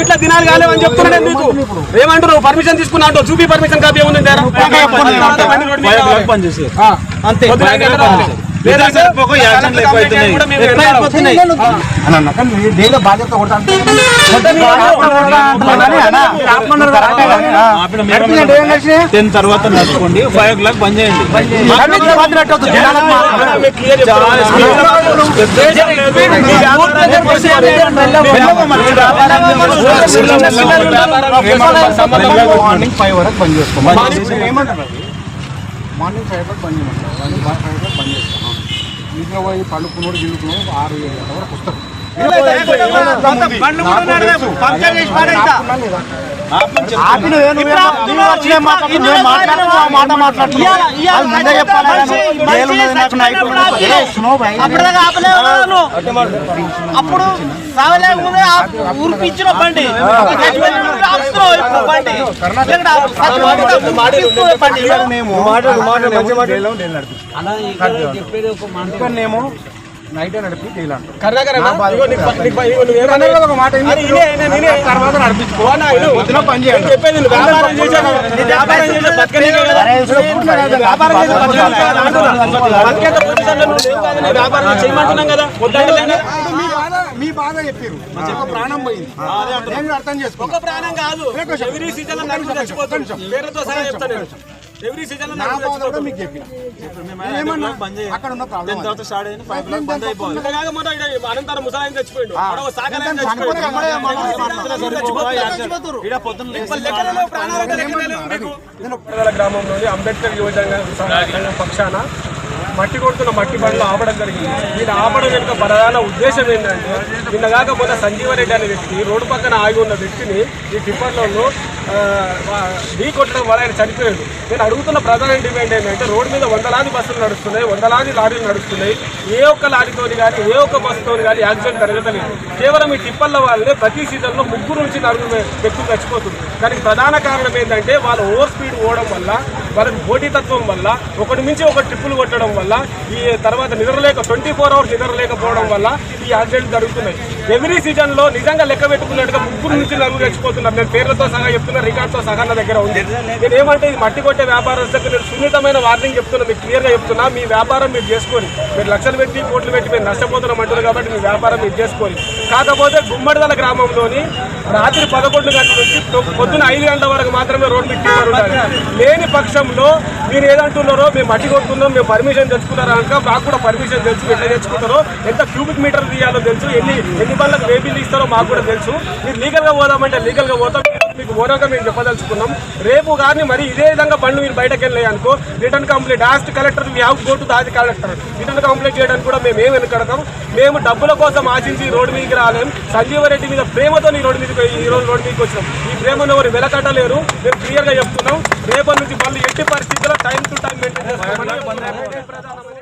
ఇట్లా తినాలి కాలేవు అని చెప్తున్నాను మీకు ఏమంటారు పర్మిషన్ తీసుకున్నా అంటూ చూపి పర్మిషన్ కాపీ ఏముంది అంతే డైలీ బాధ్యత టెన్ తర్వాత నడుచుకోండి ఫైవ్ ఓ క్లాక్ బంద్ చేయండి మార్నింగ్ ఫైవ్ వరకు బంద్ ఏమంటారు మార్నింగ్ ఫైవ్ వరకు బంద్ చేయమంటారు. మార్నింగ్ ఫైవ్ బంద్ చేస్తాం ఇంట్లో పోయి పడుకున్నాడు గిల్లుకున్నాడు ఆరు ఏడు గంటల వరకు వస్తారు. అప్పుడు ఊరిపించిన బండి. బండి మేము నైట్ నడిపి ఒక మాట. తర్వాత నడిపించుకో. పొద్దున పని చేయాలి. చెప్పేది వ్యాపారం చేశాను. వ్యాపారం చేసిన వ్యాపారం చేయమంటున్నాం కదా. బాధ చెప్పారు ఒక ప్రాణం పోయింది. నేను అర్థం చేసుకో. ఒక ప్రాణం కాదు. ఎవ్రీ సీజన్లో నలుగురు చచ్చిపోతారు పేర్లతో సహా చెప్తాను నేను. ఎవ్రీ సీజన్లో నా నలుగురు బాధ కూడా చచ్చిపోతారు మీకు చెప్పిన. ఏమన్నా అక్కడ ఉన్న ప్రాబ్లం తర్వాత స్టార్ట్ అయింది బంద్ అనంతరం ముసలాయన చచ్చిపోయిండు. చచ్చిపోయిండు. ప్రాణాలకు మీకు. గ్రామంలోని అంబేద్కర్ యువజన పక్షాన మట్టి కొడుతున్న మట్టి బండ్లు ఆపడం జరిగింది. ఇది ఆపడం వెనుక ప్రధాన ఉద్దేశం ఏంటంటే నిన్నగాక మొన్న సంజీవరెడ్డి అనే వ్యక్తి రోడ్డు పక్కన ఆగి ఉన్న వ్యక్తిని ఈ టిప్పర్లలో ఢీ కొట్టడం వల్ల ఆయన చనిపోయాడు. నేను అడుగుతున్న ప్రధాన డిమాండ్ ఏంటంటే రోడ్డు మీద వందలాది బస్సులు నడుస్తున్నాయి వందలాది లారీలు నడుస్తున్నాయి. ఏ ఒక్క లారీతోని కానీ ఏ ఒక్క బస్సుతోని కానీ యాక్సిడెంట్ జరగలేదు కేవలం ఈ టిప్పర్ల వాళ్ళే ప్రతి సీజన్లో ముగ్గురు నుంచి నలుగురు వ్యక్తులు చచ్చిపోతుంది దానికి ప్రధాన కారణం ఏంటంటే వాళ్ళు ఓవర్ స్పీడ్ పోవడం వల్ల వాళ్ళకి పోటీతత్వం వల్ల ఒకటి మించి ఒక ట్రిప్పులు కొట్టడం వల్ల ఈ తర్వాత నిద్రలేక ట్వంటీ ఫోర్ అవర్స్ నిద్రలేకపోవడం వల్ల ఈ యాక్సిడెంట్ జరుగుతున్నాయి. ఎవ్రీ సీజన్లో నిజంగా లెక్క పెట్టుకున్నట్టుగా ముగ్గురు నుంచి నలుగురు చచ్చిపోతున్నారు నేను పేర్లతో సహా చెప్తున్నా రికార్డ్తో సహా నా దగ్గర ఉంది. నేను ఏమంటే ఇది మట్టి కొట్టే వ్యాపారస్తులకు నేను సున్నితమైన వార్నింగ్ చెప్తున్నా మీకు క్లియర్గా చెప్తున్నా. మీ వ్యాపారం మీరు చేసుకొని మీరు లక్షలు పెట్టి కోట్లు పెట్టి మీరు నష్టపోతున్నాం అంటారు కాబట్టి మీ వ్యాపారం మీరు చేసుకొని. కాకపోతే గుమ్మడిదల గ్రామంలోని రాత్రి పదకొండు గంటల నుంచి పొద్దున ఐదు గంటల వరకు మాత్రమే రోడ్డు పెట్టి లేని లేని పక్షంలో మీరు ఏదంటున్నారో మేము మట్టి కొడుతున్నాం మేము పర్మిషన్ తెచ్చుకున్నారా కనుక మాకు కూడా పర్మిషన్ తెలుసు ఎట్లా తెచ్చుకుంటారో ఎంత క్యూబిక్ మీటర్ తీయాలో తెలుసు ఎన్ని ఎన్ని బండ్లకు వేబీలు ఇస్తారో మాకు కూడా తెలుసు. మీరు లీగల్గా పోదామంటే లీగల్గా పోతాం. మీకు ఓనర్గా మేము చెప్పదలుచుకున్నాం. రేపు కానీ మరి ఇదే విధంగా బండ్లు మీరు బయటకు వెళ్ళాయి అనుకో return complaint last collector we have go to దాది కలెక్టర్ రిటర్న్ కంప్లైంట్ చేయడానికి కూడా మేము ఏం వెనుకడతాం? మేము డబ్బుల కోసం ఆశించి రోడ్డు మీదకి రాలేం. సంజీవరెడ్డి మీద ప్రేమతో ఈ రోడ్డు మీదకి ఈ రోజు రోడ్డు మీదకి వచ్చినాం. ఈ ప్రేమను ఎవరు వెలకట్టలేరు. మేము క్లియర్గా చెప్తున్నాం. రేపటి నుంచి బండ్లు ఎట్టి పరిస్థితుల్లో టైం టు టైం మెయింటైన్ చేస్తామని ప్రధానమంత్రి